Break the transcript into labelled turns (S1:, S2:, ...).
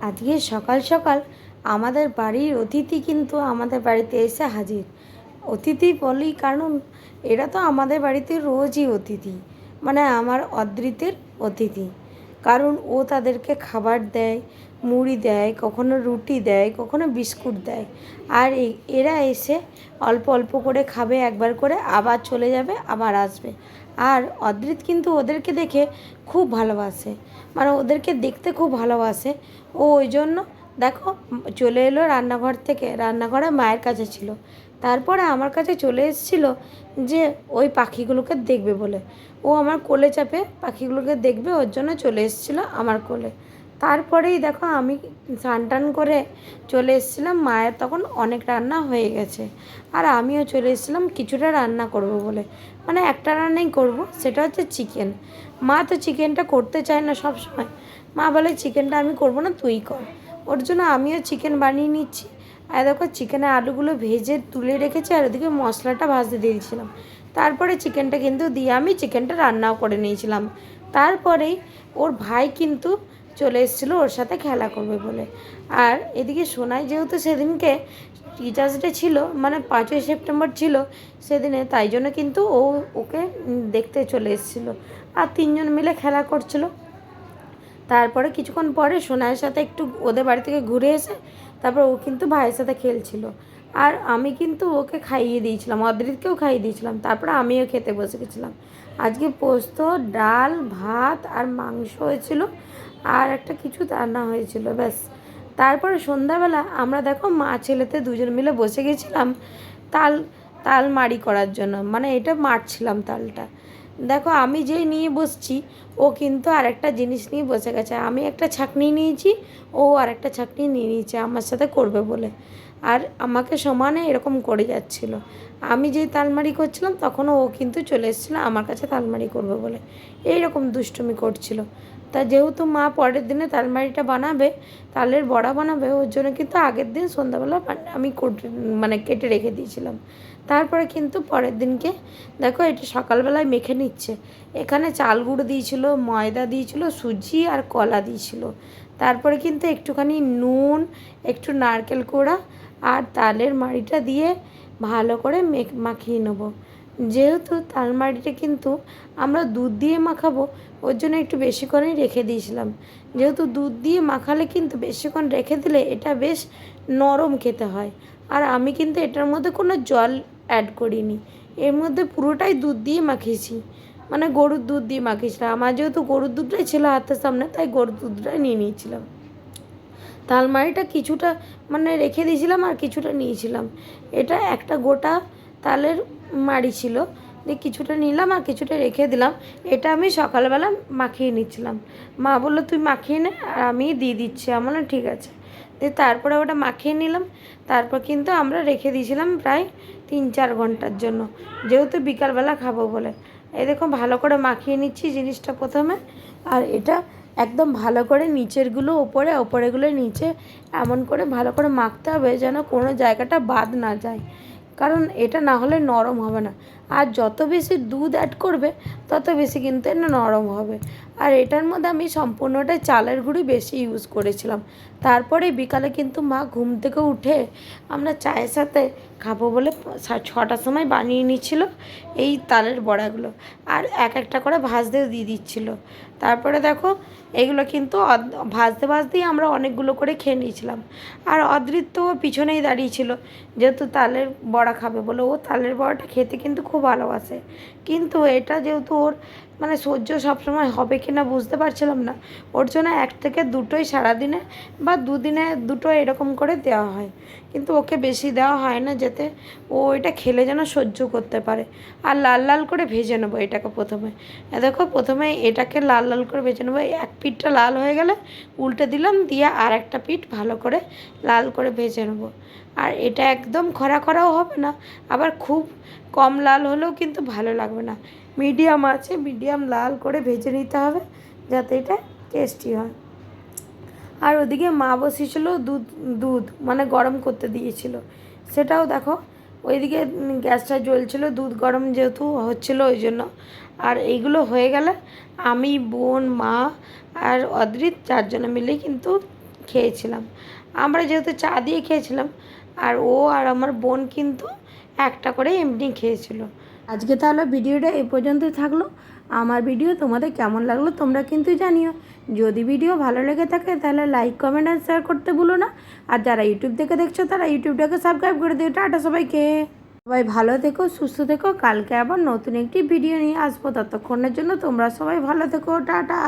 S1: আজকে সকাল সকাল আমাদের বাড়ির অতিথি কিন্তু আমাদের বাড়িতে এসে হাজির। অতিথি বলি কারণ এরা তো আমাদের বাড়িতে রোজই অতিথি মানে আমার অদৃতের অতিথি। কারণ ও তাদেরকে খাবার দেয়, মুড়ি দেয়, কখনো রুটি দেয়, কখনো বিস্কুট দেয়। আর এরা এসে অল্প অল্প করে খাবে, একবার করে আবার চলে যাবে, আবার আসবে। আর অদ্রিত কিন্তু ওদেরকে দেখে খুব ভালোবাসে। মানে ওদেরকে দেখতে খুব ভালোবাসে। ও ওই জন্য দেখো, চলে এলো রান্নাঘর থেকে। রান্নাঘরে মায়ের কাছে ছিল। তারপরে আমার কাছে চলে এসেছিল যে, ওই পাখিগুলোকে দেখবে বলে। ও আমার কোলে চাপে পাখিগুলোকে দেখবে, ওর জন্য চলে এসেছিল আমার কোলে। তারপরেই দেখো, আমি স্নান টান করে চলে এসেছিলাম। মায়ের তখন অনেক রান্না হয়ে গেছে। আর আমিও চলে এসেছিলাম কিছুটা রান্না করব বলে। মানে একটা রান্নাই করব, সেটা হচ্ছে চিকেন। মা তো চিকেনটা করতে চায় না সব সময় মা বলে, চিকেনটা আমি করব না, তুই কর। ওর জন্য আমিও চিকেন বানিয়ে নিচ্ছি। আর দেখো চিকেনের আলুগুলো ভেজে তুলে রেখেছি আর ওদিকে মশলাটা ভাজতে দিয়েছিলাম। তারপরে চিকেনটা কিন্তু দিয়ে আমি চিকেনটা রান্নাও করে নিয়েছিলাম। তারপরেই ওর ভাই কিন্তু চলে এসেছিল ওর সাথে খেলা করবে বলে। আর এদিকে সোনাই যেহেতু সেদিনকে টিচার্স ডে ছিল মানে পাঁচই সেপ্টেম্বর ছিল সেদিনে, তাই জন্য কিন্তু ও ওকে দেখতে চলে এসেছিল। আর তিনজন মিলে খেলা করছিল। তারপরে কিছুক্ষণ পরে সোনাইয়ের সাথে একটু ওদের বাড়ি থেকে ঘুরে এসে তারপর ও কিন্তু ভাইয়ের সাথে খেলছিল। আর আমি কিন্তু ওকে খাইয়ে দিয়েছিলাম, অদ্রিতকেও খাইয়ে দিয়েছিলাম, তারপরে আমিও খেতে বসে গেছিলাম। আজকে পোস্ত, ডাল, ভাত আর মাংস হয়েছিল আর একটা কিছু রান্না হয়েছিল, ব্যাস। তারপরে সন্ধ্যাবেলা আমরা দেখো মা ছেলেতে দুজন মিলে বসে গেছিলাম তাল তাল মাড়ি করার জন্য। মানে এটা মারছিলাম তালটা। দেখো, আমি যেই নিয়ে বসছি, ও কিন্তু আরেকটা জিনিস নিয়ে বসে গেছে। আমি একটা ছাকনি নিয়েছি, ও আরেকটা ছাকনি নিয়ে নিয়েছে, আমার সাথে করবে বলে। আর আমাকে সমানে এরকম করে যাচ্ছিল। আমি যেই তালমারি করছিলাম তখনও ও কিন্তু চলে এসেছিল আমার কাছে তালমারি করবে বলে। এই রকম দুষ্টুমি করছিল। তা যেহেতু মা পরের দিনে তালমারিটা বানাবে, তালের বড়া বানাবে, ওর জন্য কিন্তু আগের দিন সন্ধ্যাবেলা আমি মানে কেটে রেখে দিয়েছিলাম। তারপরে কিন্তু পরের দিনকে, দেখো এটা সকালবেলায় মেখে নিচ্ছে। এখানে চাল গুঁড়ো দিয়েছিল, ময়দা দিয়েছিল, সুজি আর কলা দিয়েছিল। তারপরে কিন্তু একটুখানি নুন, একটু নারকেল কোড়া আর তালের মাড়িটা দিয়ে ভালো করে মেখ মাখিয়ে নেব। যেহেতু তালমাড়িটা কিন্তু আমরা দুধ দিয়ে মাখাবো, ওর জন্য একটু বেশিক্ষণই রেখে দিয়েছিলাম। যেহেতু দুধ দিয়ে মাখালে কিন্তু বেশিক্ষণ রেখে দিলে এটা বেশ নরম খেতে হয়। আর আমি কিন্তু এটার মধ্যে কোনো জল অ্যাড করিনি। এর মধ্যে পুরোটাই দুধ দিয়ে মাখিয়েছি। মানে গরুর দুধ দিয়ে মাখিয়েছিলাম। আমার যেহেতু গরুর দুধটাই ছিল হাতের সামনে, তাই গরুর দুধটাই নিয়ে নিয়েছিলাম। তালমারিটা কিছুটা মানে রেখে দিয়েছিলাম আর কিছুটা নিয়েছিলাম। এটা একটা গোটা তালের মাড়ি ছিল। দিয়ে কিছুটা নিলাম আর কিছুটা রেখে দিলাম। এটা আমি সকালবেলা মাখিয়ে নিচ্ছিলাম। মা বলল, তুই মাখিয়ে নে আর আমি দিয়ে দিচ্ছি। আমার ঠিক আছে। দিয়ে তারপরে ওটা মাখিয়ে নিলাম। তারপর কিন্তু আমরা রেখে দিয়েছিলাম প্রায় তিন চার ঘণ্টার জন্য। যেহেতু বিকালবেলা খাব বলে। এই দেখো, ভালো করে মাখিয়ে নিচ্ছি জিনিসটা প্রথমে। আর এটা একদম ভালো করে নিচেরগুলো ওপরে ওপরেগুলো নিচে এমন করে ভালো করে মাখতে হবে যেন কোনো জায়গাটা বাদ না যায়। কারণ এটা না হলে নরম হবে না। আর যত বেশি দুধ অ্যাড করবে, তত বেশি কিন্তু এটা নরম হবে। আর এটার মধ্যে আমি সম্পূর্ণটাই চালের গুঁড়ি বেশি ইউজ করেছিলাম। তারপরে বিকালে কিন্তু মা ঘুম থেকে উঠে আমরা চায়ের সাথে খাব বলে ছটার সময় বানিয়ে নিচ্ছিল এই তালের বড়াগুলো। আর এক একটা করে ভাজতেও দিয়ে দিচ্ছিল। তারপরে দেখো, এগুলো কিন্তু ভাজতে ভাজতেই আমরা অনেকগুলো করে খেয়ে নিয়েছিলাম। আর অদৃত তো পিছনেই দাঁড়িয়েছিল যেহেতু তালের বড়া খাবে বলে। ও তালের বড়াটা খেতে কিন্তু খুব ভালোবাসে। কিন্তু এটা যেহেতু ওর মানে সহ্য সবসময় হবে কি না বুঝতে পারছিলাম না। ওর জন্য এক থেকে দুটোই সারাদিনে বা দুদিনে দুটো এরকম করে দেওয়া হয়। কিন্তু ওকে বেশি দেওয়া হয় না যাতে। ও এটা খেলে যেন সহ্য করতে পারে। আর লাল লাল করে ভেজে নেব এটাকে প্রথমে। দেখো, প্রথমে এটাকে লাল লাল করে ভেজে নেব। এক পিঠটা লাল হয়ে গেলে উল্টে দিলাম, দিয়ে আর একটা পিঠ ভালো করে লাল করে ভেজে নেব। আর এটা একদম খরা খরাও হবে না। আবার খুব কম লাল হলেও কিন্তু ভালো লাগবে না। মিডিয়াম আছে, মিডিয়াম লাল করে ভেজে নিতে হবে যাতে এটা টেস্টি হয়। আর ওদিকে মা বসিয়েছিল দুধ দুধ মানে গরম করতে দিয়েছিল। সেটাও দেখো, ওইদিকে গ্যাসটা জ্বলছিল, দুধ গরম যেহেতু হচ্ছিল ওই জন্য। আর এইগুলো হয়ে গেলে আমি, বোন, মা আর অদ্রিত চারজনে মিলেই কিন্তু খেয়েছিলাম। আমরা যেহেতু চা দিয়ে খেয়েছিলাম আর ও আর আমার বোন কিন্তু একটা করে এমনি খেয়েছিল। আজকে তাহলে ভিডিওটা এ পর্যন্তই থাকল। আমার ভিডিও তোমাদের কেমন লাগল তোমরা কিন্তু জানিও। যদি ভিডিও ভালো লেগে থাকে তাহলে লাইক কমেন্ট আর শেয়ার করতে ভুলো না। আর যারা ইউটিউব থেকে দেখছ তারা ইউটিউবটাকে সাবস্ক্রাইব করে দিও। টাটা সবাইকে। সবাই ভালো থেকো, সুস্থ থেকো। কালকে আবার নতুন একটি ভিডিও নিয়ে আসব। ততক্ষণের জন্য তোমরা সবাই ভালো থেকো। টাটা।